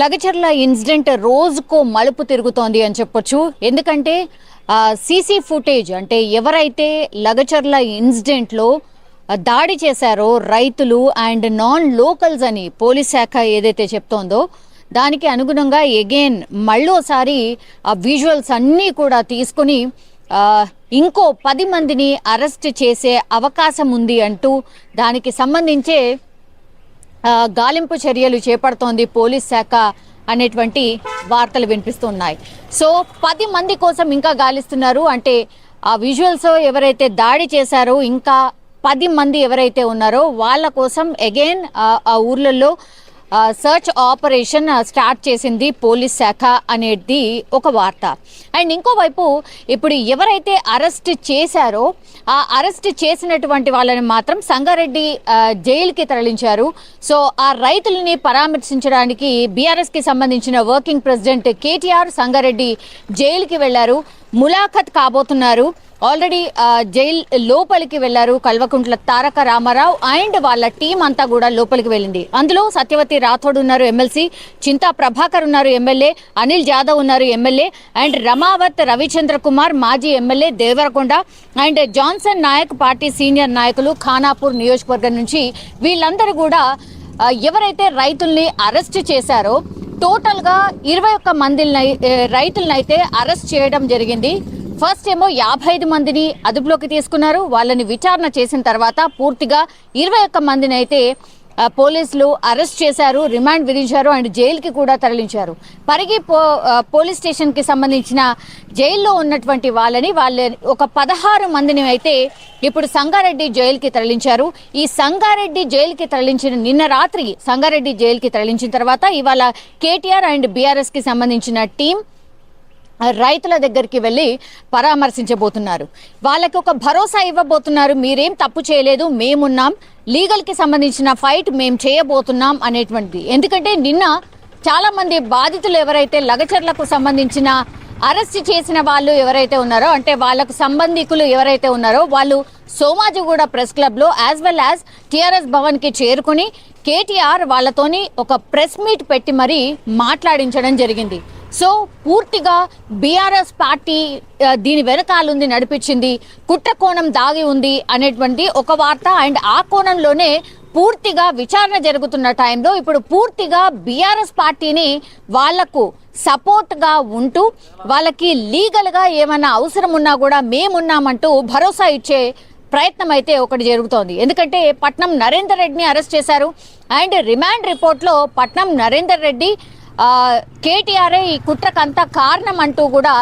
Lagacharla incident రోజుకో మలుపు తిరుగుతోంది అని చెప్పొచ్చు. ఎందుకంటే సీసీ ఫుటేజ్ అంటే ఎవరైతే లగచర్ల ఇన్సిడెంట్లో దాడి చేశారో రైతులు అండ్ నాన్ లోకల్స్ అని పోలీస్ శాఖ ఏదైతే చెప్తోందో దానికి అనుగుణంగా ఎగైన్ మళ్ళోసారి ఆ విజువల్స్ అన్నీ కూడా తీసుకుని ఇంకో పది మందిని అరెస్ట్ చేసే అవకాశం ఉంది అంటూ దానికి సంబంధించే గాలింపు చర్యలు చేపడుతోంది పోలీస్ శాఖ అనేటువంటి వార్తలు వినిపిస్తున్నాయి. సో పది మంది కోసం ఇంకా గాలిస్తున్నారు. అంటే ఆ విజువల్స్ ఎవరైతే దాడి చేశారో ఇంకా పది మంది ఎవరైతే ఉన్నారో వాళ్ళ కోసం అగైన్ ఆ ఊర్లలో సర్చ్ ఆపరేషన్ స్టార్ట్ చేసింది పోలీస్ శాఖ అనేది ఒక వార్త. అండ్ ఇంకోవైపు ఇప్పుడు ఎవరైతే అరెస్ట్ చేశారో ఆ అరెస్ట్ చేసినటువంటి వాళ్ళని మాత్రం సంగారెడ్డి జైలుకి తరలించారు. సో ఆ రైతులని పరామర్శించడానికి బీఆర్ఎస్కి సంబంధించిన వర్కింగ్ ప్రెసిడెంట్ కేటీఆర్ సంగారెడ్డి జైలుకి వెళ్ళారు ములాఖత్ కాబోతున్నారు. ఆల్రెడీ జైల్ లోపలికి వెళ్ళారు కల్వకుంట్ల తారక రామారావు అండ్ వాళ్ళ టీం అంతా కూడా లోపలికి వెళ్ళింది. అందులో సత్యవతి రాథోడ్ ఉన్నారు ఎమ్మెల్సీ చింతా ప్రభాకర్ ఉన్నారు ఎమ్మెల్యే అనిల్ జాదవ్ ఉన్నారు ఎమ్మెల్యే అండ్ రమావత్ రవిచంద్ర కుమార్ మాజీ MLA Devarakonda and Johnson Naik party senior నాయకులు ఖానాపూర్ నియోజకవర్గం నుంచి వీళ్ళందరూ కూడా ఎవరైతే రైతుల్ని అరెస్ట్ చేశారో టోటల్గా ఇరవై ఒక్క మందిని రైతులను అయితే అరెస్ట్ చేయడం జరిగింది. ఫస్ట్ ఏమో యాభై ఐదు మందిని అదుపులోకి తీసుకున్నారు. వాళ్ళని విచారణ చేసిన తర్వాత పూర్తిగా ఇరవై ఒక్క మందిని అయితే పోలీసులు అరెస్ట్ చేశారు రిమాండ్ విధించారు అండ్ జైలుకి కూడా తరలించారు. పరిగి పో పోలీస్ స్టేషన్కి సంబంధించిన జైల్లో ఉన్నటువంటి వాళ్ళని వాళ్ళ ఒక పదహారు మందిని అయితే ఇప్పుడు సంగారెడ్డి జైలుకి తరలించారు. ఈ సంగారెడ్డి జైలుకి తరలించిన నిన్న రాత్రి సంగారెడ్డి జైలుకి తరలించిన తర్వాత ఇవాళ కేటీఆర్ అండ్ బీఆర్ఎస్కి సంబంధించిన టీం రైతుల దగ్గరికి వెళ్ళి పరామర్శించబోతున్నారు. వాళ్ళకి ఒక భరోసా ఇవ్వబోతున్నారు. మీరేం తప్పు చేయలేదు. మేమున్నాం. లీగల్కి సంబంధించిన ఫైట్ మేము చేయబోతున్నాం అనేటువంటిది. ఎందుకంటే నిన్న చాలామంది బాధితులు ఎవరైతే లగచర్లకు సంబంధించిన అరెస్ట్ చేసిన వాళ్ళు ఎవరైతే ఉన్నారో అంటే వాళ్ళకు సంబంధికులు ఎవరైతే ఉన్నారో వాళ్ళు సోమాజిగూడ ప్రెస్ క్లబ్లో యాజ్ వెల్ యాజ్ టీఆర్ఎస్ భవన్కి చేరుకుని కేటీఆర్ వాళ్ళతోని ఒక ప్రెస్ మీట్ పెట్టి మరీ మాట్లాడించడం జరిగింది. సో పూర్తిగా బీఆర్ఎస్ పార్టీ దీని వెనకాలుంది నడిపించింది. కుట్ర కోణం దాగి ఉంది అనేటువంటి ఒక వార్త అండ్ ఆ కోణంలోనే పూర్తిగా విచారణ జరుగుతున్న టైంలో ఇప్పుడు పూర్తిగా బీఆర్ఎస్ పార్టీని వాళ్ళకు సపోర్ట్గా ఉంటూ వాళ్ళకి లీగల్గా ఏమైనా అవసరం ఉన్నా కూడా మేమున్నామంటూ భరోసా ఇచ్చే ప్రయత్నం అయితే ఒకటి జరుగుతోంది. ఎందుకంటే పట్నం నరేందర్ రెడ్డిని అరెస్ట్ చేశారు. అండ్ రిమాండ్ రిపోర్ట్లో పట్నం నరేందర్ రెడ్డి ఆ, కేటీఆర్ఏ ఈ కుట్రకంతా కారణం అంటూ కూడా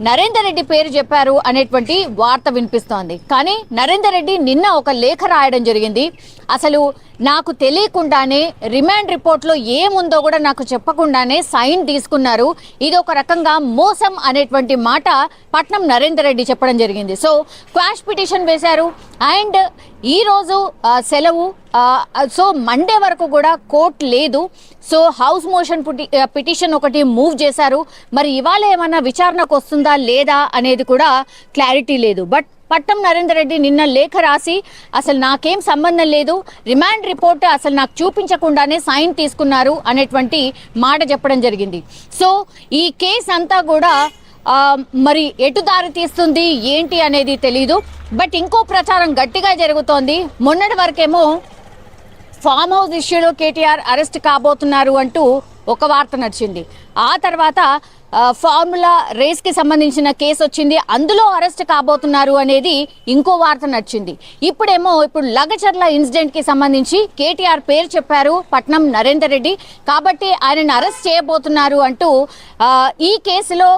నరేందర్ రెడ్డి పేరు చెప్పారు అనేటువంటి వార్త వినిపిస్తోంది. కానీ నరేందర్ రెడ్డి నిన్న ఒక లేఖ రాయడం జరిగింది. అసలు నాకు తెలియకుండానే రిమాండ్ రిపోర్ట్లో ఏముందో కూడా నాకు చెప్పకుండానే సైన్ తీసుకున్నారు. ఇది ఒక రకంగా మోసం అనేటువంటి మాట పట్నం నరేందర్ రెడ్డి చెప్పడం జరిగింది. సో క్వాష్ పిటిషన్ వేశారు. అండ్ ఈరోజు సెలవు సో మండే వరకు కూడా కోర్ట్ లేదు. సో హౌస్ మోషన్ పిటిషన్ ఒకటి మూవ్ చేశారు. మరి ఇవాళ ఏమన్నా విచారణకు వస్తుందా లేదా అనేది కూడా క్లారిటీ లేదు. బట్ పట్టం నరేందర్ రెడ్డి నిన్న లేఖ రాసి అసలు నాకేం సంబంధం లేదు. రిమాండ్ రిపోర్ట్ అసలు నాకు చూపించకుండానే సైన్ తీసుకున్నారు అనేటువంటి మాట చెప్పడం జరిగింది. సో ఈ కేసు అంతా కూడా మరి ఎటు దారి తీస్తుంది ఏంటి అనేది తెలీదు. బట్ ఇంకో ప్రచారం గట్టిగా జరుగుతోంది. మొన్నటి వరకేమో ఫామ్ హౌస్ ఇష్యూలో కేటీఆర్ అరెస్ట్ కాబోతున్నారు అంటూ ఒక వార్త నడిచింది. ఆ తర్వాత ఫార్ములా రేస్కి సంబంధించిన కేసు వచ్చింది. అందులో అరెస్ట్ కాబోతున్నారు అనేది ఇంకో వార్త నడిచింది. ఇప్పుడేమో ఇప్పుడు లగచర్ల ఇన్సిడెంట్కి సంబంధించి కేటీఆర్ పేరు చెప్పారు పట్నం నరేందర్ రెడ్డి. కాబట్టి ఆయనను అరెస్ట్ చేయబోతున్నారు అంటూ ఈ కేసులో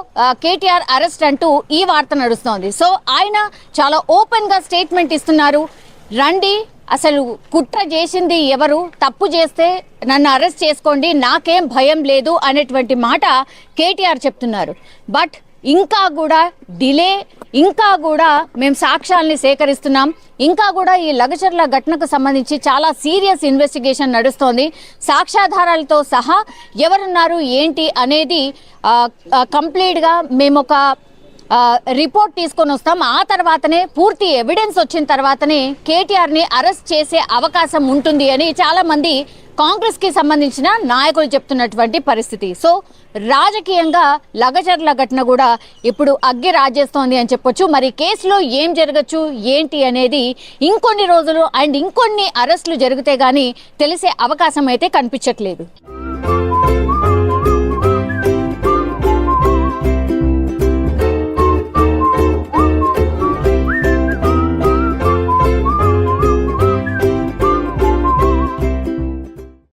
కేటీఆర్ అరెస్ట్ అంటూ ఈ వార్త నడుస్తోంది. సో ఆయన చాలా ఓపెన్గా స్టేట్మెంట్ ఇస్తున్నారు. రండి అసలు కుట్ర చేసింది ఎవరు? తప్పు చేస్తే నన్ను అరెస్ట్ చేసుకోండి నాకేం భయం లేదు అనేటువంటి మాట కేటీఆర్ చెప్తున్నారు. బట్ ఇంకా కూడా డిలే ఇంకా కూడా మేము సాక్ష్యాల్ని సేకరిస్తున్నాం. ఇంకా కూడా ఈ లగచర్ల ఘటనకు సంబంధించి చాలా సీరియస్ ఇన్వెస్టిగేషన్ నడుస్తోంది. సాక్ష్యాధారాలతో సహా ఎవరున్నారు ఏంటి అనేది కంప్లీట్గా మేము ఒక రిపోర్ట్ తీసుకొని వస్తాం. ఆ తర్వాతనే పూర్తి ఎవిడెన్స్ వచ్చిన తర్వాతనే కేటీఆర్ని అరెస్ట్ చేసే అవకాశం ఉంటుంది అని చాలా మంది కాంగ్రెస్కి సంబంధించిన నాయకులు చెప్తున్నటువంటి పరిస్థితి. సో రాజకీయంగా లగచర్ల ఘటన కూడా ఇప్పుడు అగ్గి రాజేస్తోంది అని చెప్పొచ్చు. మరి కేసులో ఏం జరగచ్చు ఏంటి అనేది ఇంకొన్ని రోజులు అండ్ ఇంకొన్ని అరెస్టులు జరిగితే గానీ తెలిసే అవకాశం అయితే కనిపించట్లేదు.